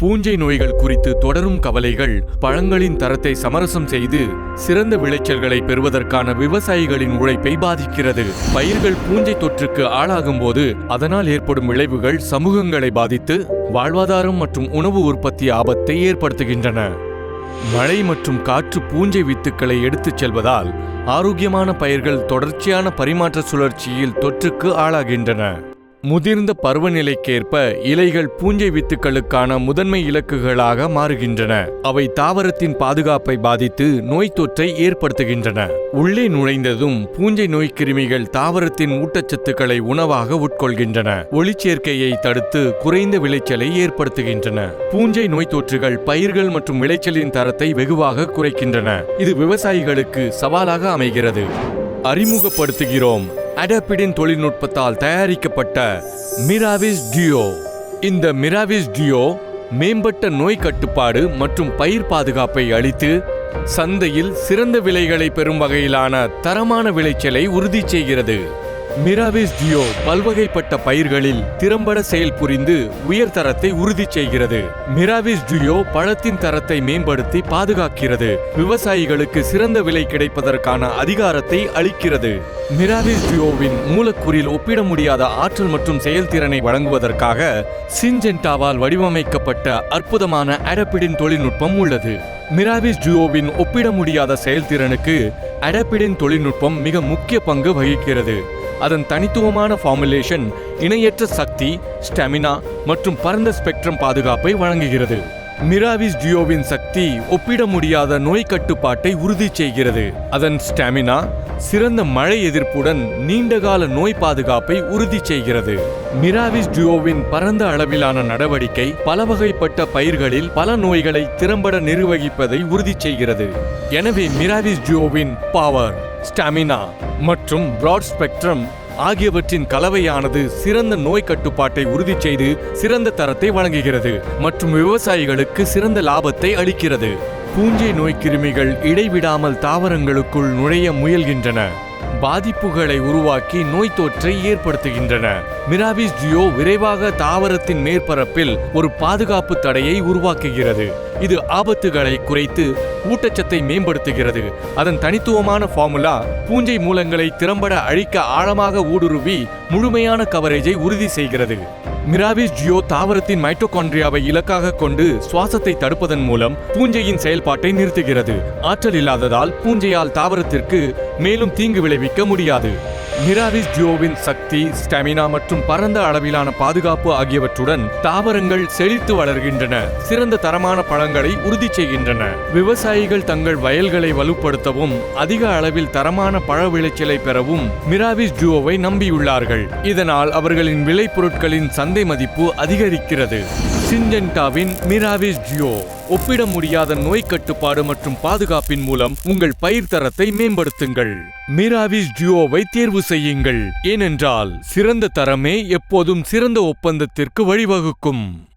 பூஞ்சை நோய்கள் குறித்து தொடரும் கவலைகள் பழங்களின் தரத்தை சமரசம் செய்து சிறந்த விளைச்சல்களை பெறுவதற்கான விவசாயிகளின் உழைப்பை பாதிக்கிறது. பயிர்கள் பூஞ்சை தொற்றுக்கு ஆளாகும் போது அதனால் ஏற்படும் விளைவுகள் சமூகங்களை பாதித்து வாழ்வாதாரம் மற்றும் உணவு உற்பத்தி ஆபத்தை ஏற்படுத்துகின்றன. மழை மற்றும் காற்று பூஞ்சை வித்துக்களை எடுத்துச் செல்வதால் ஆரோக்கியமான பயிர்கள் தொடர்ச்சியான பரிமாற்ற சுழற்சியில் தொற்றுக்கு ஆளாகின்றன. முதிர்ந்த பருவநிலைக்கேற்ப இலைகள் பூஞ்சை வித்துக்களுக்கான முதன்மை இலக்குகளாக மாறுகின்றன. அவை தாவரத்தின் பாதுகாப்பை பாதித்து நோய் தொற்றை ஏற்படுத்துகின்றன. உள்ளே நுழைந்ததும் பூஞ்சை நோய் கிருமிகள் தாவரத்தின் ஊட்டச்சத்துக்களை உணவாக உட்கொள்கின்றன. ஒளிச்சேர்க்கையை தடுத்து குறைந்த விளைச்சலை ஏற்படுத்துகின்றன. பூஞ்சை நோய் தொற்றுகள் பயிர்கள் மற்றும் விளைச்சலின் தரத்தை வெகுவாக குறைக்கின்றன. இது விவசாயிகளுக்கு சவாலாக அமைகிறது. அறிமுகப்படுத்துகிறோம். அடாபிடின் தொழில்நுட்பத்தால் தயாரிக்கப்பட்ட மிராவிஸ் டியோ. இந்த மிராவிஸ் டியோ மேம்பட்ட நோய் கட்டுப்பாடு மற்றும் பயிர் பாதுகாப்பை அளித்து சந்தையில் சிறந்த விலைகளை பெறும் வகையிலான தரமான விளைச்சலை உறுதி செய்கிறது. மிராவிஸ் ஜியோ பல்வகைப்பட்ட பயிர்களில் திறம்பட செயல்புரிந்து உயர் தரத்தை உறுதி செய்கிறது. மிராவிஸ் ஜியோ பழத்தின் தரத்தை மேம்படுத்தி பாதுகாக்கிறது. விவசாயிகளுக்கு சிறந்த விலை கிடைப்பதற்கான அதிகாரத்தை அளிக்கிறது. மிராவிஸ் ஜியோவின் மூலக்கூறில் ஒப்பிட முடியாத ஆற்றல் மற்றும் செயல்திறனை வழங்குவதற்காக சிஞ்சென்டாவால் வடிவமைக்கப்பட்ட அற்புதமான அடப்பிடின் தொழில்நுட்பம் உள்ளது. மிராவிஸ் ஜியோவின் ஒப்பிட முடியாத செயல்திறனுக்கு அடப்பிடின் தொழில்நுட்பம் மிக முக்கிய பங்கு வகிக்கிறது. அதன் தனித்துவமான ஃபார்முலேஷன் இணையற்ற சக்தி ஸ்டாமினா மற்றும் பரந்த ஸ்பெக்ட்ரம் பாதுகாப்பை வழங்குகிறது. மிராவிஸ் டியோவின் சக்தி ஒப்பிட முடியாத நோய் கட்டுப்பாட்டை உறுதி செய்கிறது. அதன் ஸ்டாமினா சிறந்த மழை எதிர்ப்புடன் நீண்டகால நோய் பாதுகாப்பை உறுதி செய்கிறது. மிராவிஸ் டியோவின் பரந்த அளவிலான நடவடிக்கை பல வகைப்பட்ட பயிர்களில் பல நோய்களை திறம்பட நிர்வகிப்பதை உறுதி செய்கிறது. எனவே மிராவிஸ் டியோவின் பவர் ஸ்டாமினா மற்றும் பிராட் ஸ்பெக்ட்ரம் ஆகியவற்றின் கலவையானது சிறந்த நோய் கட்டுப்பாட்டை உறுதி செய்து சிறந்த தரத்தை வழங்குகிறது மற்றும் விவசாயிகளுக்கு சிறந்த லாபத்தை அளிக்கிறது. பூஞ்சை நோய் கிருமிகள் இடைவிடாமல் தாவரங்களுக்குள் நுழைய முயல்கின்றன. பாதிப்புகளை உருவாக்கி நோய் தொற்றை ஏற்படுத்துகின்றன. மிராபிஸ் ஜியோ விரைவாக தாவரத்தின் மேற்பரப்பில் ஒரு பாதுகாப்பு தடையை உருவாக்குகிறது. இது ஆபத்துகளை குறைத்து ஊட்டச்சத்தை மேம்படுத்துகிறது. அதன் தனித்துவமான ஃபார்முலா பூஞ்சை மூலங்களை திறம்பட அழிக்க ஆழமாக ஊடுருவி முழுமையான கவரேஜை உறுதி செய்கிறது. மிராவிஸ் ஜியோ தாவரத்தின் மைட்டோகாண்ட்ரியாவை இலக்காக கொண்டு சுவாசத்தை தடுப்பதன் மூலம் பூஞ்சையின் செயல்பாட்டை நிறுத்துகிறது. ஆற்றல் இல்லாததால் பூஞ்சையால் தாவரத்திற்கு மேலும் தீங்கு விளைவிக்க முடியாது. மிராவிஸ் ஜியோவின் சக்தி ஸ்டாமினா மற்றும் பரந்த அளவிலான பாதுகாப்பு ஆகியவற்றுடன் தாவரங்கள் செழித்து வளர்கின்றன. சிறந்த தரமான பழங்களை உறுதி செய்கின்றன. விவசாயிகள் தங்கள் வயல்களை வலுப்படுத்தவும் அதிக அளவில் தரமான பழ விளைச்சலை பெறவும் மிராவிஸ் ஜியோவை நம்பியுள்ளார்கள். இதனால் அவர்களின் விளைபொருட்களின் சந்தை மதிப்பு அதிகரிக்கிறது. சிஞ்சென்டாவின் மிராவிஸ் ஜியோ ஒப்பிட முடியாத நோய் கட்டுப்பாடு மற்றும் பாதுகாப்பின் மூலம் உங்கள் பயிர் தரத்தை மேம்படுத்துங்கள். மிராவிஸ் ஜியோவை தேர்வு செய்யுங்கள். ஏனென்றால் சிறந்த தரமே எப்போதும் சிறந்த ஒப்பந்தத்திற்கு வழிவகுக்கும்.